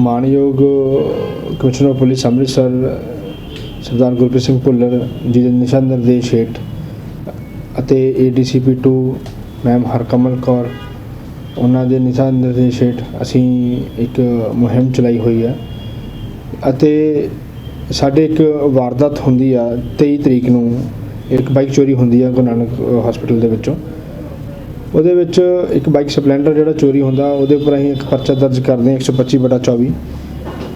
ਮਾਨਯੋਗ commissioner police Amritsar, Sardar Gurpreet Singh Bhullar ji ਦੇ ਨਿਸ਼ਾਨ ਨਿਰਦੇਸ਼ ਹੇਠ, ਅਤੇ ਏਡੀਸੀਪੀ 2 ਮੈਮ ਹਰਕਮਲ ਕੌਰ, ਉਹਨਾਂ ਦੇ ਨਿਸ਼ਾਨ ਨਿਰਦੇਸ਼ ਹੇਠ ਅਸੀਂ ਇੱਕ ਮੁਹਿੰਮ ਚਲਾਈ ਹੋਈ ਹੈ ਅਤੇ ਸਾਡੇ ਇੱਕ ਵਾਰਦਾਤ ਹੁੰਦੀ ਆ 23 ਤਰੀਕ ਨੂੰ ਇੱਕ ਬਾਈਕ ਚੋਰੀ ਹੁੰਦੀ ਆ ਗੁਰੂ ਨਾਨਕ ਹਸਪੀਟਲ ਦੇ ਵਿੱਚੋਂ। ਉਹਦੇ ਵਿੱਚ ਇੱਕ ਬਾਈਕ ਸਪਲੈਂਡਰ ਜਿਹੜਾ ਚੋਰੀ ਹੁੰਦਾ, ਉਹਦੇ ਉੱਪਰ ਅਸੀਂ ਇੱਕ ਪਰਚਾ ਦਰਜ ਕਰਦੇ ਹਾਂ 125 ਬਟਾ 24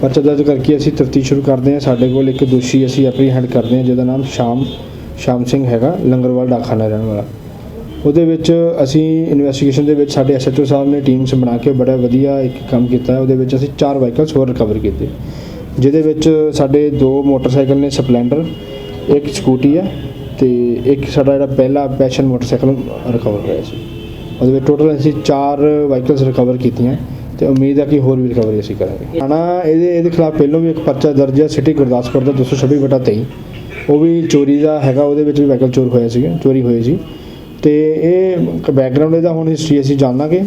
ਪਰਚਾ ਦਰਜ ਕਰਕੇ ਅਸੀਂ ਤਫਤੀਸ਼ ਸ਼ੁਰੂ ਕਰਦੇ ਹਾਂ। ਸਾਡੇ ਕੋਲ ਇੱਕ ਦੋਸ਼ੀ ਅਸੀਂ ਐਪਰੀਹੈਂਡ ਕਰਦੇ ਹਾਂ, ਜਿਹਦਾ ਨਾਮ ਸ਼ਾਮ ਸ਼ਾਮ ਸਿੰਘ ਹੈਗਾ, ਲੰਗਰਵਾਲ ਡਾਖਾਨਾ ਰਹਿਣ ਵਾਲਾ। ਉਹਦੇ ਵਿੱਚ ਅਸੀਂ ਇਨਵੈਸਟੀਗੇਸ਼ਨ ਦੇ ਵਿੱਚ ਸਾਡੇ ਐਸਐਚਓ ਸਾਹਿਬ ਨੇ ਟੀਮਸ ਬਣਾ ਕੇ ਬੜਾ ਵਧੀਆ ਇੱਕ ਕੰਮ ਕੀਤਾ ਉਹਦੇ ਵਿੱਚ ਅਸੀਂ ਚਾਰ ਵਾਹੀਕਲਸ ਹੋਰ ਰਿਕਵਰ ਕੀਤੇ। ਜਿਹਦੇ ਵਿੱਚ ਸਾਡੇ ਦੋ ਮੋਟਰਸਾਈਕਲ ਨੇ ਸਪਲੈਂਡਰ, ਇੱਕ ਸਕੂਟੀ ਹੈ ਤੇ ਇੱਕ ਸਾਡਾ ਜਿਹੜਾ ਪਹਿਲਾ ਪੈਸ਼ਨ ਮੋਟਰਸਾਈਕਲ ਰਿਕਵਰ ਹੋਇਆ ਸੀ। ਉਹਦੇ ਵਿੱਚ ਟੋਟਲ ਅਸੀਂ ਚਾਰ ਵਾਹੀਕਲਸ ਰਿਕਵਰ ਕੀਤੀਆਂ ਤੇ ਉਮੀਦ ਹੈ ਕਿ ਹੋਰ ਵੀ ਰਿਕਵਰੀ ਅਸੀਂ ਕਰਾਂਗੇ। ਥਾਣਾ ਇਹਦੇ ਇਹਦੇ ਖਿਲਾਫ ਪਹਿਲਾਂ ਵੀ ਇੱਕ ਪਰਚਾ ਦਰਜ ਹੈ ਸਿਟੀ ਗੁਰਦਾਸਪੁਰ ਦਾ 226 ਬਟਾ 23 ਉਹ ਵੀ ਚੋਰੀ ਦਾ ਹੈਗਾ, ਉਹਦੇ ਵਿੱਚ ਵੀ ਵਾਹੀਕਲ ਚੋਰ ਹੋਇਆ ਸੀਗਾ, ਚੋਰੀ ਹੋਈ ਸੀ। ਤੇ ਇਹ ਬੈਕਗ੍ਰਾਉਂਡ ਇਹਦਾ, ਹੁਣ ਹਿਸਟਰੀ ਅਸੀਂ ਜਾਣਾਂਗੇ।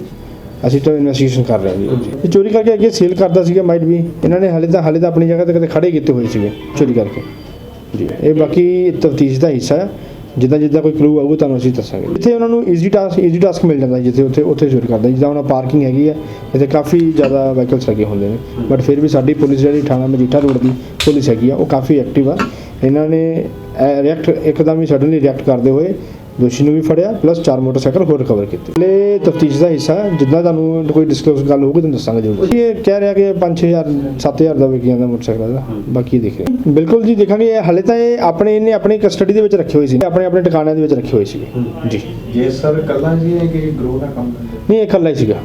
ਅਸੀਂ ਤਾਂ ਇਨਵੈਸਟੀਗੇਸ਼ਨ ਕਰ ਰਹੇ ਹਾਂ ਜੀ। ਇਹ ਚੋਰੀ ਕਰਕੇ ਅੱਗੇ ਸੇਲ ਕਰਦਾ ਸੀਗਾ ਮਾਈਟ ਵੀ ਇਹਨਾਂ ਨੇ ਹਾਲੇ ਤਾਂ ਹਾਲੇ ਤਾਂ ਆਪਣੀ ਜਗ੍ਹਾ ਤੇ ਕਦੇ ਖੜੇ ਕੀਤੇ ਹੋਏ ਸੀਗੇ, ਚੋਰੀ ਕਰਕੇ। ਜੀ। ਇਹ ਬਾਕੀ ਤਫਤੀਸ਼ ਦਾ ਹਿੱਸਾ ਹੈ। ਜਿੱਦਾਂ ਜਿੱਦਾਂ ਕੋਈ ਕਲੂ ਆਊਗਾ ਤੁਹਾਨੂੰ ਅਸੀਂ ਦੱਸਾਂਗੇ। ਇੱਥੇ ਉਹਨਾਂ ਨੂੰ ਈਜ਼ੀ ਟਾਸਕ ਈਜ਼ੀ ਟਾਸਕ ਮਿਲ ਜਾਂਦਾ ਜਿੱਥੇ ਉੱਥੇ ਉੱਥੇ ਸ਼ੁਰੂ ਕਰਦਾ ਜਿੱਦਾਂ ਉਹਨਾਂ ਪਾਰਕਿੰਗ ਹੈਗੀ ਹੈ ਇੱਥੇ ਕਾਫੀ ਜ਼ਿਆਦਾ ਵਹੀਕਲਸ ਲੱਗੇ ਹੁੰਦੇ ਨੇ। ਬਟ ਫਿਰ ਵੀ ਸਾਡੀ ਪੁਲਿਸ ਜਿਹੜੀ ਥਾਣਾ ਮਜੀਠਾ ਰੋਡ ਦੀ ਪੁਲਿਸ ਹੈਗੀ ਆ, ਉਹ ਕਾਫੀ ਐਕਟਿਵ ਆ। ਇਹਨਾਂ ਨੇ ਰਿਐਕਟ ਇੱਕਦਮ ਹੀ ਸਡਨਲੀ ਰਿਐਕਟ ਕਰਦੇ ਹੋਏ ਦੋਸ਼ੀ ਨੂੰ ਵੀ ਫੜਿਆ ਪਲੱਸ ਚਾਰ ਮੋਟਰਸਾਈਕਲ ਹੋਰ ਰਿਕਵਰ ਕੀਤੇ। ਲੈ ਤਫਤੀਸ਼ ਦਾ ਹਿੱਸਾ। ਜਿੱਦਾਂ ਤੁਹਾਨੂੰ ਕੋਈ ਡਿਸਕਲੋਜ਼ ਗੱਲ ਹੋਊਗੀ ਤੁਹਾਨੂੰ ਦੱਸਾਂਗੇ ਜ਼ਰੂਰ। ਇਹ ਕਹਿ ਰਿਹਾ ਕਿ 5000 7000 ਦਾ ਵਿਕਿਆ ਦਾ ਮੋਟਰਸਾਈਕਲ ਦਾ ਬਾਕੀ ਦੇਖ ਰਹੇ। ਬਿਲਕੁਲ ਜੀ ਦੇਖਾਂਗੇ ਇਹ ਹਾਲੇ ਤਾਂ ਇਹ ਆਪਣੇ ਇਹਨੇ ਆਪਣੀ ਕਸਟਡੀ ਦੇ ਵਿੱਚ ਰੱਖੇ ਹੋਏ ਸੀ ਆਪਣੇ ਆਪਣੇ ਟਿਕਾਣਿਆਂ ਦੇ ਵਿੱਚ ਰੱਖੇ ਹੋਏ ਸੀ ਜੀ। ਜੇ ਸਰ ਕੱਲਾ ਜੀ ਹੈ ਕਿ ਗਰੋਹ ਦਾ ਕੰਮ ਨਹੀਂ ਇਹ ਇਕੱਲਾ ਹੀ ਸੀਗਾ।